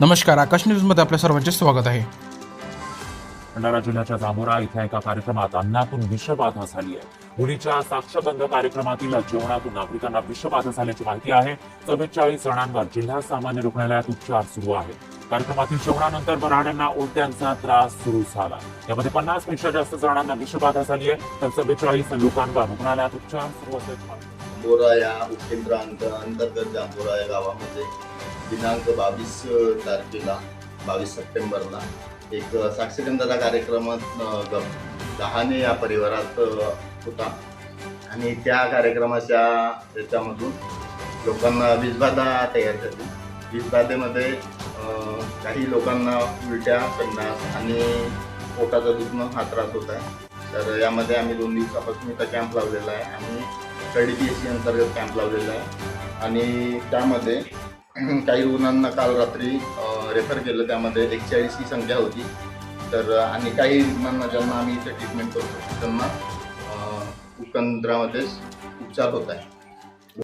नमस्कार आकाश न्यूजमध्ये आपल्या सर्वांचे स्वागत आहे. भंडारा जिल्ह्याच्या जांभोरा इथल्या एका कार्यक्रमात अन्नातून विषबाधा झाली आहे. होळीच्या साक्षगंध कार्यक्रमातील जेवणातून नागरिकांना विषबाधा झाल्याची माहिती आहे. चव्वेचाळीस जणांवर जिल्हा सामान्य रुग्णालयात उपचार सुरू आहे. कार्यक्रमातील जेवणानंतर बराड्यांना उलट्यांचा त्रास सुरू झाला. यामध्ये पन्नासपेक्षा जास्त जणांना विषबाधा झाली आहे. तर चव्वेचाळीस लोकांवर रुग्णालयात उपचार सुरू असल्याची माहिती जांभोरा या उपकेंद्र अंत अंतर्गत जांभोरा या गावामध्ये दिनांक बावीस तारखेला बावीस सप्टेंबरला एक साक्षगंधाचा कार्यक्रम दहाने या परिवारात होता. आणि त्या कार्यक्रमाच्या याच्यामधून लोकांना वीजबाधा तयार झाली. वीजबाधेमध्ये काही लोकांना उलट्या पन्नास आणि पोटाचं दुखणं हा त्रास होत आहे. तर यामध्ये आम्ही दोन दिवसापासून इथं कॅम्प लावलेला आहे. आणि डी पी एस सी अंतर्गत कॅम्प लावलेला आहे. आणि त्यामध्ये काही रुग्णांना काल रात्री रेफर केलं. त्यामध्ये एकचाळीस संख्या होती. तर आणि काही रुग्णांना ज्यांना आम्ही इथे ट्रीटमेंट करतो त्यांना उपकेंद्रामध्येच उपचार होत आहे